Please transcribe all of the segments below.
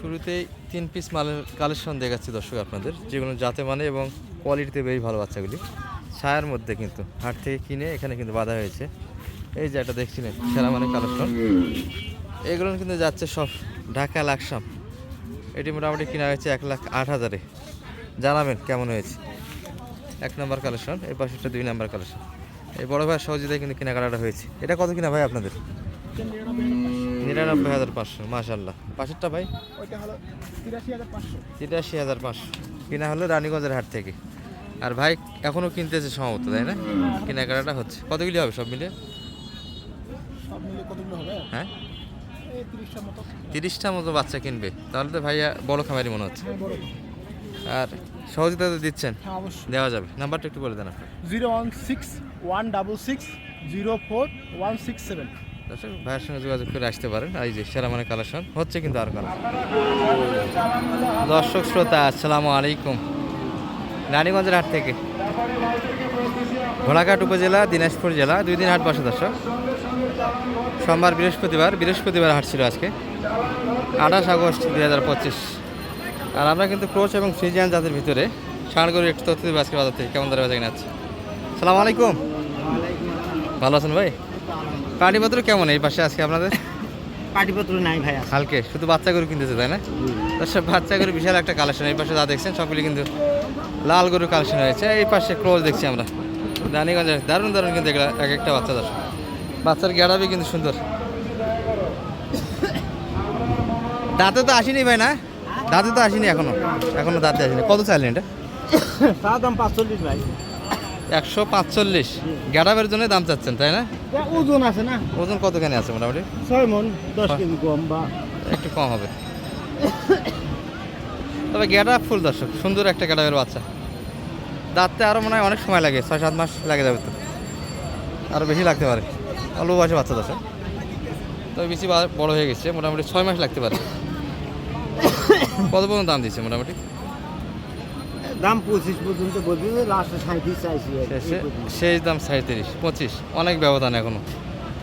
শুরুতেই তিন পিস মালের কালেকশন দেখাচ্ছি দর্শক আপনাদের, যেগুলো যাতে মানে এবং কোয়ালিটিতে বেশ ভালো বাচ্চাগুলি। ছায়ার মধ্যে কিন্তু, হাট থেকে কিনে এখানে কিন্তু বাঁধা হয়েছে। এই যে একটা দেখছিলেন সেরা মানে কালেকশন এগুলো কিন্তু যাচ্ছে সব ঢাকা লাকসাম। এটি মোটামুটি কিনা হয়েছে এক লাখ আট হাজারে। জানাবেন কেমন হয়েছে। এক নম্বর কালেকশন এই পাশেরটা দুই নম্বর কালেকশন এই বড় ভাই সহযোগিতায় কিন্তু কেনাকাটা হয়েছে। এটা কত কিনা ভাই আপনাদের? নিরানব্বই হাজার পাঁচশো মাশাল্লাহ পাশেরটা ভাই? ওইটা হলো তিরাশি হাজার পাঁচশো। তিরাশি হাজার পাঁচশো। কিনা হলো রানীগঞ্জের হাট থেকে। আর ভাই এখনও কিনতেছে সম্ভবত তাই না? কেনাকাটা হচ্ছে। কতগুলি হবে সব মিলে? সব মিলে কতগুলো হবে? হ্যাঁ? তিরিশটা মতো বাচ্চা কিনবে। তাহলে তো ভাইয়া বড় খামারি মনে হচ্ছে। হ্যাঁ আর সহযোগিতা তো দিচ্ছেন। হ্যাঁ দেওয়া যাবে। নাম্বারটা একটু বলে দেন আপনি zero one six one double six zero four one six seven. দর্শক, ভাইয়ের সঙ্গে যোগাযোগ করে আসতে পারেন। এই যে সেরা মানে কালেকশন হচ্ছে কিন্তু আর কালেকশন দর্শক, শ্রোতা, আসসালামু আলাইকুম। রানীগঞ্জের হাট থেকে। ঘোড়াঘাট উপজেলা, দিনাজপুর জেলা, দুই দিন হাট বসে দর্শক। সোমবার বৃহস্পতিবার বৃহস্পতিবার হাট ছিল আজকে। আঠাশ আগস্ট দুই হাজার পঁচিশ। আর আমরা কিন্তু ক্রোচ এবং ফ্রিজিয়ান জাতের ভিতরে ষাঁড়গরু একটু তথ্য দেবো আজকে বাজার থেকে। কেমন দরে বাজার কিনা আছে সালাম আলাইকুম। ভালো আছেন ভাই? পানিপত্র কেমন এই পাশে আজকে আপনাদের? পাটিপত্র নাই ভাই হালকে শুধু বাচ্চা গরু কিনতেছে তাই না? দর্শক বাচ্চা গরু বিশাল একটা কালেকশন এই পাশে যা দেখছেন সবগুলি কিন্তু লাল গরু কালেকশন হয়েছে এই পাশে ক্লোজ দেখছি আমরা। রানীগঞ্জের দারুণ দারুণ কিন্তু এগুলা এক একটা বাচ্চা দর্শক। বাচ্চার গেড়াবি কিন্তু সুন্দর। দাঁতে তো আসেনি ভাই না? দাঁতে তো আসেনি এখনও। এখনও দাঁতে আসেনি। কত চাইলেন এটা? দাম পাঁচচল্লিশ ভাই। একশো পাঁচচল্লিশ। গ্যাডাবের জন্য দাম চাচ্ছেন তাই না? ওজন আছে না। ওজন কতখানি আছে মোটামুটি? ছয় মন দশ কেজি কম বা। একটু কম হবে। তবে গেটা ফুল দর্শক সুন্দর একটা গেটাবের বাচ্চা। দাঁততে আরও মনে হয় অনেক সময় লাগে ছয় সাত মাস লাগে যাবে তো। আরও বেশি লাগতে পারে। অল্প বয়সে বাচ্চা দর্শক। তবে বেশি বড় হয়ে গেছে মোটামুটি ছয় মাস লাগতে পারে। কত পর্যন্ত দাম দিচ্ছে মোটামুটি? দাম পঁচিশ পর্যন্ত বলবি লাস্টে সাঁত্রিশ চাইছি শেষে দাম সাঁত্রিশ পঁচিশ অনেক ব্যবধান এখনও।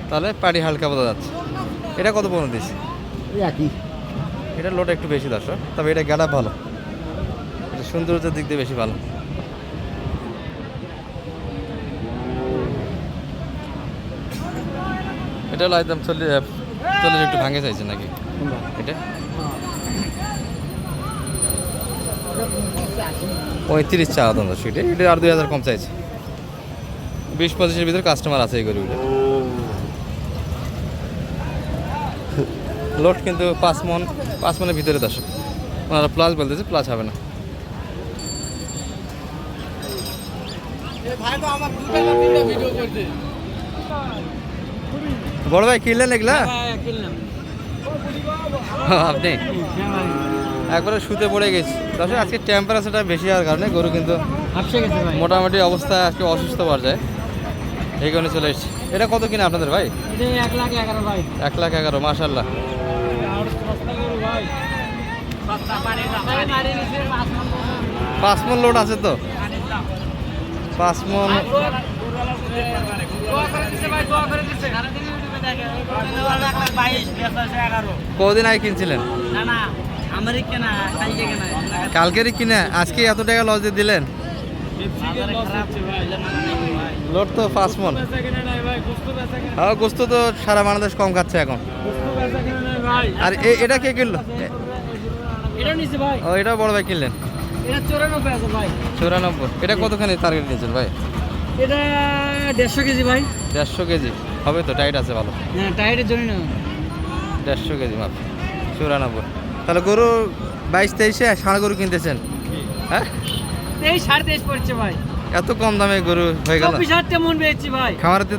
তাহলে পাটি হালকা বোঝা যাচ্ছে। এটা কত পর্যন্ত এই একই। এটা লোড একটু বেশি দর্শক তবে এটা গেলা ভালো। এটা সৌন্দর্যের দিক দিয়ে বেশি ভালো। এটা হলো একদম চল্লিশ চল্লিশ একটু ভাঙে চাইছে নাকি? এটা? পঁয়ত্রিশ চা দাম দর্শক এটা এটা আর দুই হাজার কম চাইছে। বিশ পঁচিশের ভিতরে কাস্টমার আছে এই গরুগুলো। লোড কিন্তু পাঁচ মন পাঁচ মনের ভিতরে দর্শক। ওনারা প্লাস বলতেছে প্লাস হবে না। বড় ভাই কিনলেন এগুলা? আপনি? একবারে শুতে পড়ে গেছি। দর্শক আজকে টেম্পারেচারটা বেশি হওয়ার কারণে গরু কিন্তু মোটামুটি অবস্থা আজকে অসুস্থ পর্যায়ে। এই কারণে চলে এসেছি। এটা কত কিনা আপনাদের ভাই? এক লাখ এগারো ভাই। এক লাখ এগারো মাসাল্লাহ পাঁচ মন লোড আছে তো? পাঁচ মন কদিন আগে কিনছিলেন? কালকেরই কিনে আজকে এত টাকা লস দিয়ে দিলেন? লোড তো পাঁচ মন। হ্যাঁ গোস্ত তো সারা বাংলাদেশ কম খাচ্ছে এখন। আর এটা কে কিনলো? এটা ও এটাও বড় ভাই কিনলেন। এটা চৌরানব্বই এটা কতখানি টার্গেট নিয়েছেন ভাই? এটা দেড়শো কেজি ভাই। দেড়শো কেজি। হবে তো টাইট আছে ভালো। হ্যাঁ টায়ারের জন্য। দেড়শো কেজি মাপ চুরানব্বই। তাহলে গরু বাইশ তেইশে ষাঁড় গরু কিনতেছেন? হ্যাঁ? তেইশ সাড়ে তেইশ পড়ছে ভাই। এত কম দামে গরু হয়ে গেল। চব্বিশ হাজার মন পেয়েছি ভাই।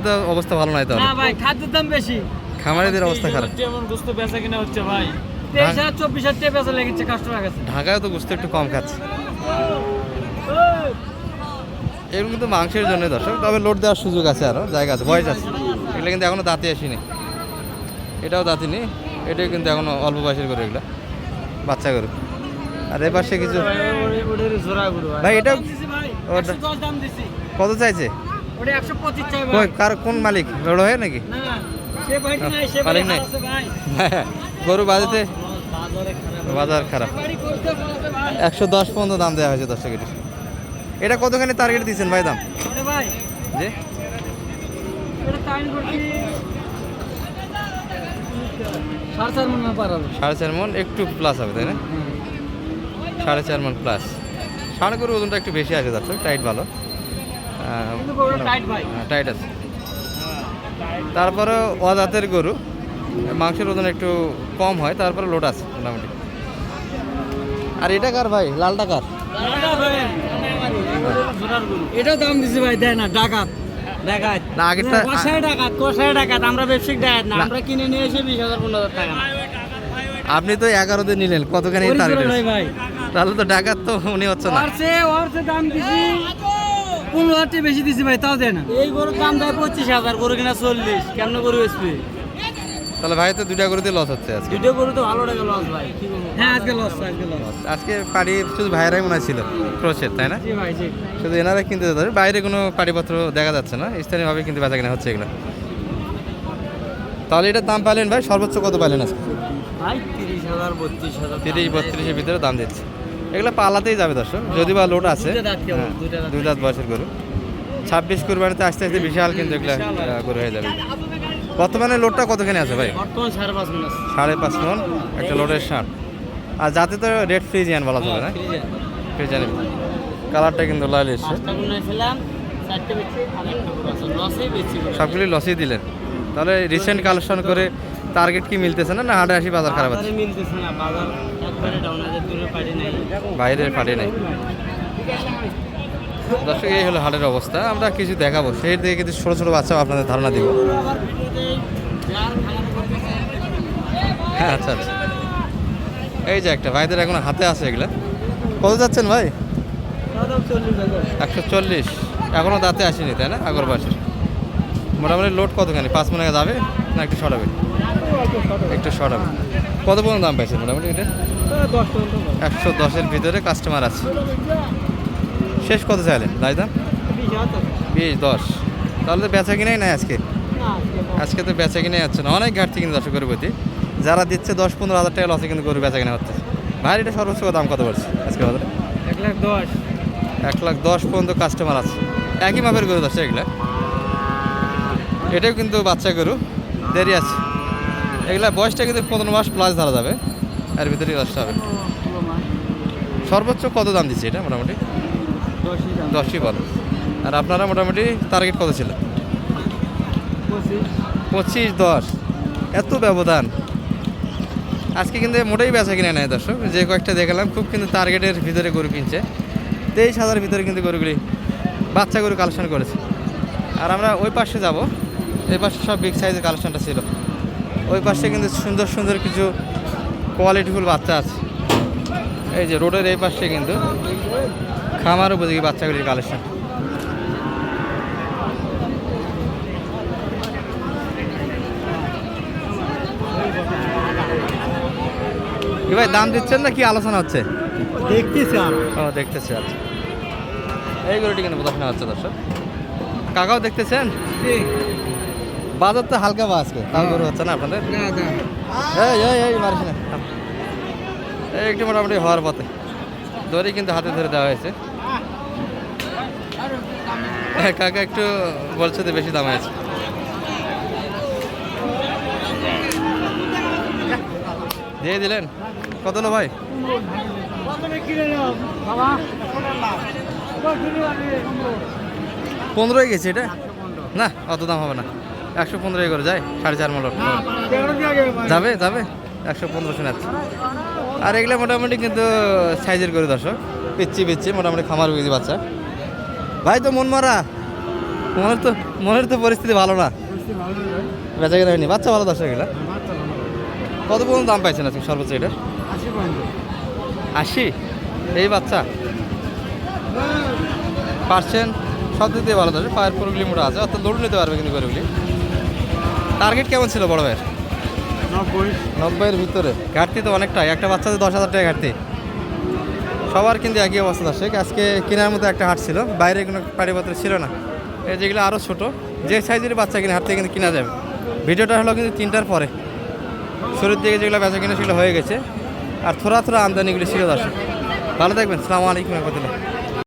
তো অবস্থা ভালো নয় তাহলে। না ভাই খাদ্যের দাম বেশি। খামারিদের অবস্থা খারাপ। বেচা কিনা হচ্ছে ভাই। তেইশ হাজার চব্বিশ হাজার টাকা বেচা লেগেছে কাস্টমার কাছে। ঢাকায় তো গোস্ত একটু কম খাচ্ছে। এগুলো কিন্তু মাংসের জন্য দর্শক তবে লোড দেওয়ার সুযোগ আছে আরও জায়গা আছে বয়স আছে। এগুলো কিন্তু এখনও দাঁতে আসেনি। এটাও দাঁতিনি এটাও কিন্তু এখনও অল্প বয়সের গরু এগুলো। বাচ্চা গরু আর এ পাশে কিছু ভাই। দশ দিছি। কত চাইছে? কার কোন মালিক? বড় হয়ে নাকি? সে মালিক নাই। গরু বাজেতে বাজার খারাপ। একশো দশ পর্যন্ত দাম দেওয়া হয়েছে দর্শক এটির এটা কতখানি টার্গেট দিয়েছেন ভাই দাম? জি। এটা সাড়ে চার মনে মন একটু প্লাস হবে তাই না? সাড়ে চার মন প্লাস ষাঁড় গরুর ওজনটা একটু বেশি আছে দর্শক টাইট ভালো। tight ভাই। হ্যাঁ, টাইট আছে। তারপরে অজাতের গরু মাংসের ওজন একটু কম হয় তারপরে লোড আছে মোটামুটি। আর এটা কার ভাই? লালটা কার? এটা দাম দিছে ভাই দেয় না ডাকাত। ডাকাত। না আগেরটা কষায় ডাকাত কষায় ডাকাত। আমরা ব্যবসায়িক ডাকাত না। না। আমরা কিনে নিয়ে এসে বিশ হাজার পনেরো হাজার টাকা আপনি তো এগারো দিন নিলেন কতখানি টার্গেট তাহলে তো ডাকাত তো উনি হচ্ছে না। দাম দিছি। পনেরো হাজার বেশি দিছি ভাই তাও দেয় না। এই গরুর দাম দেয় পঁচিশ হাজার গরু কিনা চল্লিশ। কেমন গরু বেচবে? তাহলে ভাই তো দুইটা গরুতে লস হচ্ছে আজকে। দুটো গরু তো ভালো টাকা লস ভাই কি বলব? হ্যাঁ আজকে লস আজকে লস আজকে পাড়ি শুধু ভাইয়েরাই মনে হয় ছিল ক্রোশের তাই না? জি ভাই জি। শুধু এনারা কিনতে হবে বাইরে কোনো পাড়িপত্র দেখা যাচ্ছে না স্থানীয়ভাবে কিন্তু বেচা কেনা হচ্ছে এগুলো তাহলে এটার দাম পাইলেন ভাই সর্বোচ্চ কত পাইলেন আজকে? ভাই তিরিশ হাজার বত্রিশ হাজার তিরিশ বত্রিশের ভিতরে দাম দিচ্ছে। এগুলো পালাতেই যাবে দর্শক যদি বা লোড আছে দুইটা হ্যাঁ, দুইটা। দুই দাঁত বয়সের গরু। ছাব্বিশ কুরবানিতে আস্তে আস্তে বিশাল কিন্তু এগুলো গরু হয়ে যাবে। বর্তমানে লোডটা কতখানি আছে ভাই? সাড়ে পাঁচ মন একটা লোডের ষাট আর যাতে তো রেড ফ্রিজিয়ান বলা যাবে না? ফ্রিজিয়ানের কালারটা কিন্তু লাল এসছে। সবগুলি লসই দিলেন। তাহলে রিসেন্ট কালেকশন করে টার্গেট কি মিলতেছে না না হাটে আসি বাজার খারাপ আছে? বাইরের ফাটে নেই। দর্শক এই হলো হাটের অবস্থা। আমরা কিছু দেখাবো। সেই দিকে কিছু ছোটো ছোটো বাচ্চাও আপনাদের ধারণা দিব আবার ভিডিওতে যার খামার করতেছে হ্যাঁ আচ্ছা আচ্ছা। এই যে একটা ভাইদের এখন হাতে আছে এগুলা। কত যাচ্ছেন ভাই? একশো চল্লিশ। এখনও দাঁতে আসেনি তাই না? আগর বয়সের। মোটামুটি লোড কতখানি? পাঁচ মনে যাবে না একটু হবে একটু হবে কত পর্যন্ত দাম পাইছে মোটামুটি এটা? একশো দশের ভিতরে কাস্টমার আছে। শেষ কত চাইলেন রাজ দাম? বিশ দশ। তাহলে তো বেচা কিনাই নাই আজকে? আজকে তো বেচা কিনে যাচ্ছে না। অনেক ঘাটতি কিন্তু গরুর প্রতি। যারা দিচ্ছে দশ পনেরো হাজার টাকা লসে কিন্তু গরু বেচা কেনা হচ্ছে। ভাই এটা সর্বোচ্চ দাম কত পড়ছে আজকে বাজারে? এক লাখ দশ। এক লাখ দশ পর্যন্ত কাস্টমার আছে। একই মাপের গরু দশ এগুলা? এটাও কিন্তু বাচ্চা গরু দেরি আছে। এগুলা বয়সটা কিন্তু পনেরো মাস প্লাস ধরা যাবে। এর ভিতরেই লসটা হবে। সর্বোচ্চ কত দাম দিচ্ছে এটা মোটামুটি? দশই বলো। আর আপনারা মোটামুটি টার্গেট কত ছিল? পঁচিশ দশ। এত ব্যবধান। আজকে কিন্তু মোটেই বেচা কিনে নেয় দর্শক। যে কয়েকটা দেখালাম, খুব কিন্তু টার্গেটের ভিতরে গরু কিনছে। তেইশ হাজার ভিতরে কিন্তু গরুগুলি বাচ্চা গরু কালেকশন করেছে। আর আমরা ওই পাশে যাব। এই পাশে সব বিগ সাইজের কালেকশনটা ছিল। ওই পাশে কিন্তু সুন্দর সুন্দর কিছু কোয়ালিটিফুল বাচ্চা আছে। এই যে রোডের এই পাশে কিন্তু খামার উপযোগী বাচ্চাগুলির কালেকশন কি ভাই দাম দিচ্ছেন না কি আলোচনা হচ্ছে? দেখতেছি আর। ও দেখতেছি আচ্ছা। এই গরুটি কিন্তু প্রদর্শন হচ্ছে দর্শক। কাকাও দেখতেছেন? বাজার তো হালকা বা আজকে তাও গরু হচ্ছে না আপনাদের? এই এই এই মারিস না এই একটু মোটামুটি হওয়ার পথে। দড়ি কিন্তু হাতে ধরে দেওয়া হয়েছে। হ্যাঁ, কাকা একটু বলছে যে বেশি দাম আছে। দিয়ে দিলেন? কত না ভাই? পনেরোই গেছে এটা? না, অত দাম হবে না। একশো পনেরোই করে যায় সাড়ে চার মূল্য। যাবে যাবে, একশো পনেরো শোনাচ্ছে আর এগুলো মোটামুটি কিন্তু সাইজের করে, দর্শক। পিচ্ছি পিচ্ছি, মোটামুটি খামার বুঝি বাচ্চা। ভাই তো মন মারা। মনের তো মনের তো পরিস্থিতি ভালো না। বেচা কেনা হয়নি। বাচ্চা ভালো, দর্শক, এগুলো। কত পর্যন্ত দাম পাইছেন আজকে সর্বোচ্চ এটা? আশি এই বাচ্চা। পার্সেন্ট সব দিক দিয়ে ভালো দর্শক পায়ের পুরোগুলি মোটা আছে। অর্থাৎ দৌড় নিতে পারবে কিন্তু গরুগুলি। টার্গেট কেমন ছিল বড় ভাইয়ের? নব্বই। নব্বইয়ের ভিতরে। ঘাটতি তো অনেকটাই। একটা বাচ্চাতে দশ হাজার টাকা ঘাটতি। সবার কিন্তু একই অবস্থা দর্শক। আজকে কেনার মতো একটা হাট ছিল। বাইরে কোনো পাড়িপত্র ছিল না। এই যেগুলো আরও ছোট যে সাইজের বাচ্চা কিনে হাট থেকে কিন্তু কিনা যাবে। ভিডিওটা হলো কিন্তু তিনটার পরে। শুরুর দিকে যেগুলো বেচা কিনা সেগুলো হয়ে গেছে। আর থোড়া থোড়া আমদানিগুলি ছিল দর্শক ভালো থাকবেন। সালামু আলাইকুম রহমতুল্লাহ।